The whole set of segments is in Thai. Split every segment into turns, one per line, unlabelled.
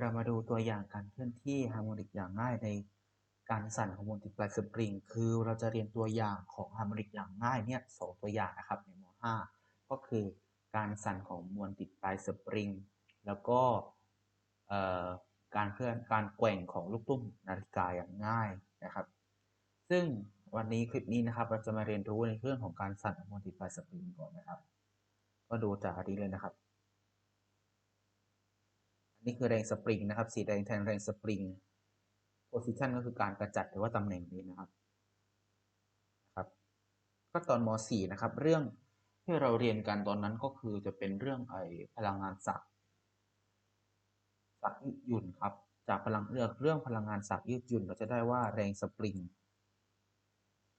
เรามาดูตัวอย่างการเคลื่อนที่ฮาร์โมนิกอย่างง่ายในการสั่นของมวลติดปลายสปริง คือเราจะเรียนตัวอย่างของฮาร์โมนิกอย่างง่ายเนี่ยสองตัวอย่างนะครับในม .5 ก็คือการสั่นของมวลติดปลายสปริง แล้วก็การเคลื่อนการแกว่งของลูกตุ้มนาฬิกาอย่างง่ายนะครับ ซึ่งวันนี้คลิปนี้นะครับ เราจะมาเรียนรู้ในเรื่องของการสั่นของมวลติดปลายสปริงก่อนนะครับ ก็ดูจากนี้เลยนะครับ นี่คือแรงสปริงนะครับ สีแดงแทนแรงสปริง position ก็คือการกระจัดหรือว่าตำแหน่งนี้นะครับครับก็ตอนม .4 นะครับ เรื่องที่เราเรียนกันตอนนั้นก็คือจะเป็นเรื่องไอพลังงานสักสักยืดหยุ่นครับ จากพลังเลือกเรื่องพลังงานสักยืดหยุ่นเราจะได้ว่าแรงสปริง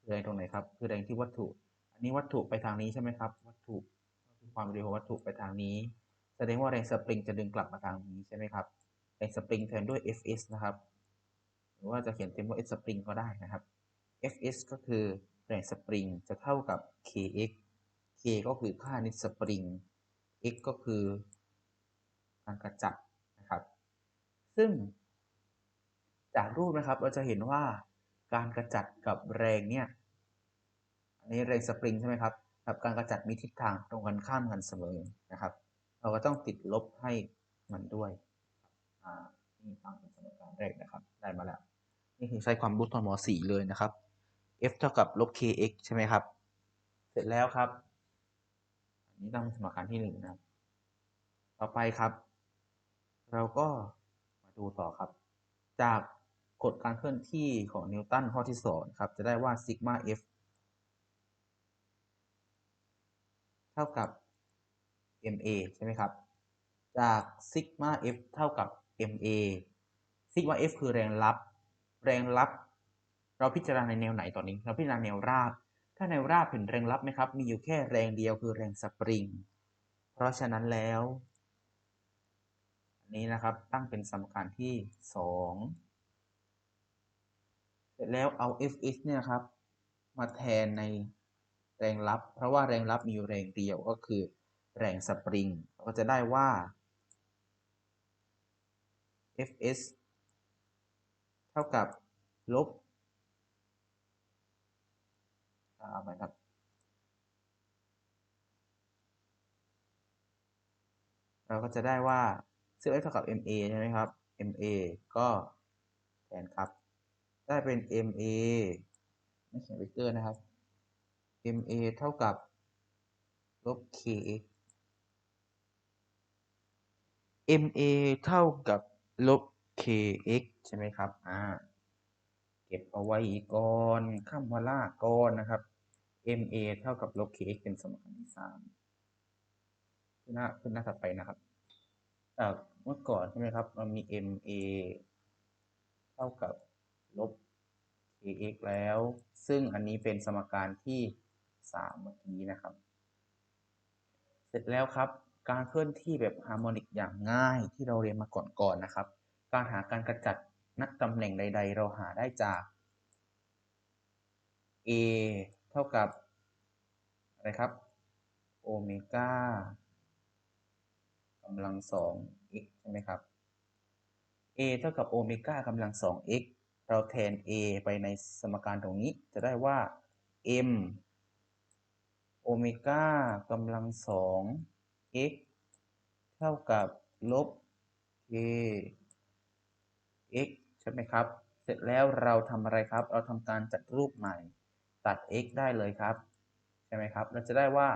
แรงตรงไหนครับ คือแรงที่วัตถุ อันนี้วัตถุไปทางนี้ใช่ไหมครับ วัตถุความเร็วของวัตถุไปทางนี้ แสดงว่าแรงสปริงจะดึงกลับมาทางนี้ใช่ไหมครับ แรงสปริงแทนด้วย Fs นะครับ หรือว่าจะเขียนเต็มว่า S สปริงก็ได้นะครับ Fs ก็คือแรงสปริงจะเท่ากับ Kx K ก็คือค่านิสปริง x ก็คือการกระจัดนะครับ ซึ่ง จากรูปนะครับเราจะเห็นว่าการกระจัดกับแรงเนี่ยอันนี้แรงสปริงใช่ไหมครับกับการกระจัดมีทิศทางตรงกันข้ามกันเสมอนะครับ เราก็ต้องติดลบให้มันด้วยอ่านี่ฟังเป็นสมการแรกนะครับ ได้มาแล้ว นี่คือใช้ความรู้ตอนม .4 เลยนะครับ f เท่ากับลบ kx ใช่ไหมครับ เสร็จแล้วครับ อันนี้ต้องสมการที่หนึ่งนะครับ ต่อไปครับ เราก็มาดูต่อครับ จากกฎการเคลื่อนที่ของนิวตันข้อที่สองครับ จะได้ว่าซิกมา f เท่ากับ ma ใช่ไหมครับ จากซิกมา f เท่ากับ ma ซิกมา f คือแรงรับ แรงรับ เราพิจารณาในแนวไหนตอนนี้ เราพิจารณาแนวราบ ถ้าแนวราบเห็นแรงรับไหมครับ มีอยู่แค่แรงเดียวคือแรงสปริง เพราะฉะนั้นแล้วอันนี้นะครับ ตั้งเป็นสมการที่ 2 เสร็จแล้วเอา fx เนี่ยครับ มาแทนในแรงรับ เพราะว่าแรงรับมีอยู่แรงเดียวก็คือ แรงสปริง เราก็จะได้ว่า Fs เท่ากับลบเอาไปครับ เราก็จะได้ว่าซึ่ง F เท่ากับ ma ใช่ไหมครับ ma ก็แทนครับ ได้เป็น ma ไม่เขียนเวกเตอร์นะครับ ma เท่ากับลบ kx ma เท่ากับลบ kx ใช่ไหมครับ อ่า เก็บเอาไว้ก่อนคำว่าลากก่อนนะครับ ma เท่ากับลบ kx เป็นสมการที่สามขึ้นหน้าขึ้นหน้าถัดไปนะครับจากเมื่อก่อนใช่ไหมครับมันมี ma เท่ากับลบ kx แล้ว ซึ่งอันนี้เป็นสมการที่สามเมื่อกี้นะครับ เสร็จแล้วครับ การเคลื่อนที่แบบฮาร์โมนิกอย่างง่ายที่เราเรียนมาก่อนๆนนะครับ การหาการกระจัดนักตำแหน่งใด ๆ เราหาได้จาก a เท่ากับอะไรครับโอเมก้ากำลังสอง x ใช่ไหมครับ a เท่ากับโอเมก้ากำลังสอง x เราแทน a ไปในสมการตรงนี้จะได้ว่า m โอเมก้ากำลังสอง x เท่ากับลบ k x ใช่ไหมครับ เสร็จแล้วเราทำอะไรครับ เราทำการจัดรูปใหม่ ตัด x ได้เลยครับ ใช่ไหมครับ เราจะได้ว่า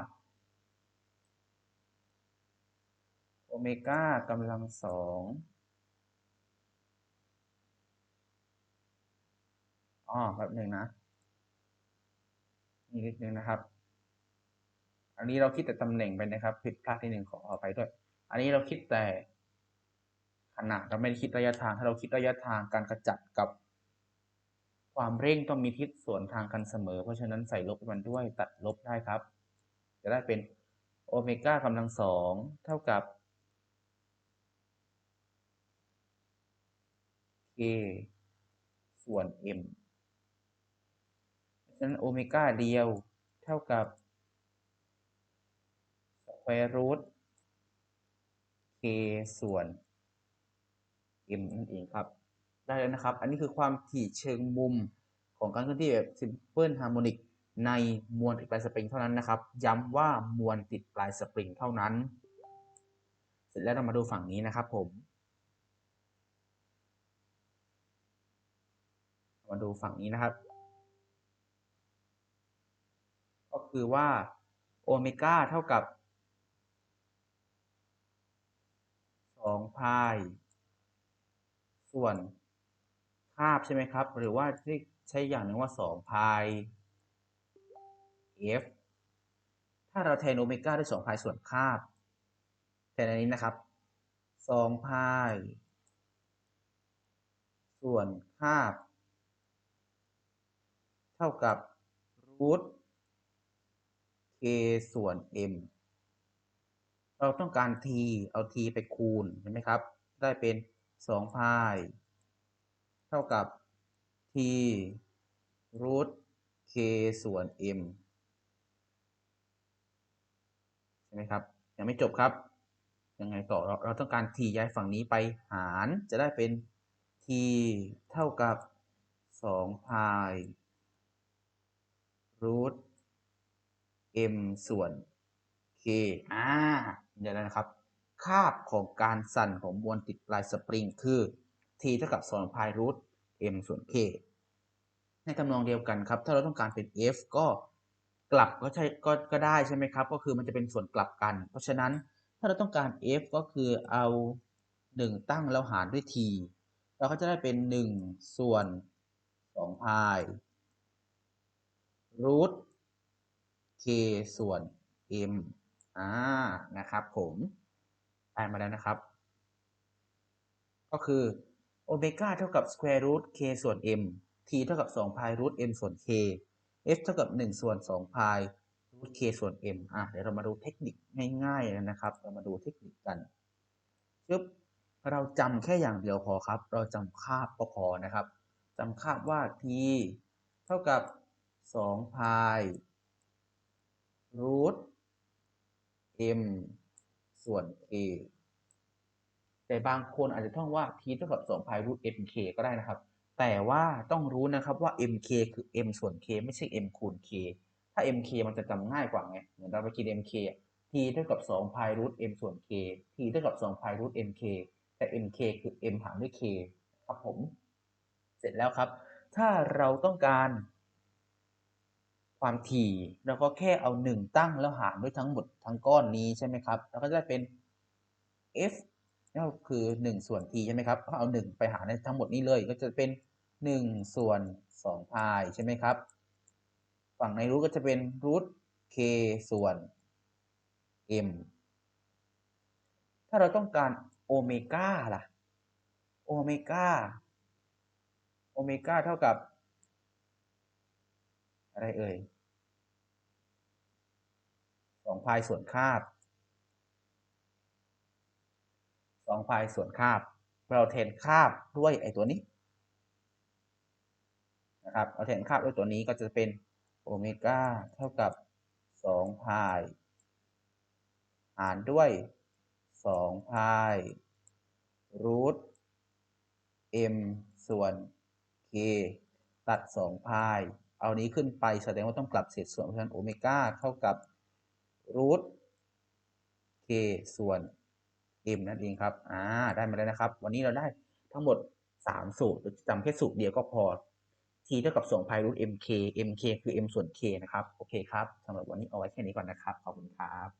โอเมก้ากำลังสองอ๋อแบบหนึ่งนะนี่นิดนึงนะครับ อันนี้เราคิดแต่ตำแหน่งไปนะครับ ผิดพลาดที่หนึ่งขออภัยด้วย อันนี้เราคิดแต่ขนาดเราไม่ได้คิดระยะทาง ถ้าเราคิดระยะทางการกระจัดกับ ความเร่งต้องมีทิศส่วนทางกันเสมอ เพราะฉะนั้นใส่ลบมันด้วยตัดลบได้ครับ จะได้เป็นโอเมก้ากำลังสองเท่ากับ k ส่วน m เพราะฉะนั้นโอเมก้าเดียวเท่ากับ แควรูท k ส่วน m นั่นเองครับ ได้แล้วนะครับ อันนี้คือความถี่เชิงมุมของการเคลื่อนที่แบบ simple harmonic ในมวลติดปลายสปริงเท่านั้นนะครับ ย้ำว่ามวลติดปลายสปริงเท่านั้น เสร็จแล้วเรามาดูฝั่งนี้นะครับผม มาดูฝั่งนี้นะครับ ก็คือว่าโอเมก้าเท่ากับ สองพาย ส่วนคาบใช่ไหมครับ หรือว่าที่ใช้อย่างหนึ่งว่าสองพาย f ถ้าเราแทนโอเมก้าด้วยสองพายส่วนคาบแทนอันนี้นะครับสองพายส่วนคาบ เท่ากับรูท k ส่วน m เราต้องการ t เอา t ไปคูณใช่ไหมครับ ได้เป็น2พายเท่ากับ t รูท k ส่วน m ใช่ไหมครับ ยังไม่จบครับ ยังไงต่อเราเราต้องการ t ย้ายฝั่งนี้ไปหารจะได้เป็น t เท่ากับ2พายรูท m ส่วน k อ่า เดี๋ยวนะครับคาบของการสั่นของมวลติดปลายสปริงคือ t เท่ากับ2พายรูท m ส่วน k ในทำนองเดียวกันครับ ถ้าเราต้องการเป็น f ก็กลับก็ใช่ก็ก็ได้ใช่ไหมครับ ก็คือมันจะเป็นส่วนกลับกัน เพราะฉะนั้นถ้าเราต้องการ f ก็คือเอา 1 ตั้งแล้วหารด้วย t เราก็จะได้เป็น 1 ส่วน2พายรูท k ส่วน m อ่านะครับผมได้มาแล้วนะครับ ก็คือโอเมก้าเท่ากับ square root k ส่วน m t เท่ากับ2 pi root m ส่วน k f เท่ากับ 1 ส่วน2 pi root k ส่วน m อะเดี๋ยวเรามาดูเทคนิคง่ายๆนะครับ เรามาดูเทคนิคกันปึ๊บเราจำแค่อย่างเดียวพอครับ เราจำคาบก็พอนะครับจำคาบว่า t เท่ากับ2 pi root m ส่วน k แต่บางคนอาจจะท่องว่า t เท่ากับ2 pi root mk ก็ได้นะครับ แต่ว่าต้องรู้นะครับว่า mk คือ m ส่วน k ไม่ใช่ m คูณ k ถ้า mk มันจะจำง่ายกว่าไง เหมือนเราไปคิด mk t เท่ากับ2 pi root m ส่วน k t เท่ากับ2 pi root mk แต่ mk คือ m หารด้วย k ครับผม เสร็จแล้วครับ ถ้าเราต้องการ ความถี่ เราก็แค่เอา 1 ตั้งแล้วหารด้วยทั้งหมดทั้งก้อนนี้ใช่ไหมครับเราก็จะได้เป็น f ก็คือ 1 ส่วน t ใช่ไหมครับเอา 1 ไปหารในทั้งหมดนี้เลย ก็จะเป็น 1 ส่วน 2 พายใช่ไหมครับ ฝั่งในรูทก็จะเป็นรูท k ส่วน m ถ้าเราต้องการโอเมก้าล่ะ โอเมก้า โอเมก้าเท่ากับ อะไรเอ่ยสองพายส่วนคาบสองพายส่วนคาบ เราแทนคาบด้วยไอ้ตัวนี้นะครับเราแทนคาบด้วยตัวนี้ก็จะเป็นโอเมก้าเท่ากับสองพายหารด้วยสองพายรูท m ส่วน k ตัดสองพาย เอานี้ขึ้นไปแสดงว่าต้องกลับเศษส่วนเพราะฉะนั้นโอเมก้าเท่ากับรูทเคส่วน m นั่นเองครับ อ่า ได้มาแล้วนะครับ วันนี้เราได้ทั้งหมด 3 สูตรจำแค่สูตรเดียวก็พอ t เท่ากับส่วนพายรูท mk mk คือ m ส่วน k นะครับ โอเคครับสำหรับวันนี้เอาไว้แค่นี้ก่อนนะครับ ขอบคุณครับ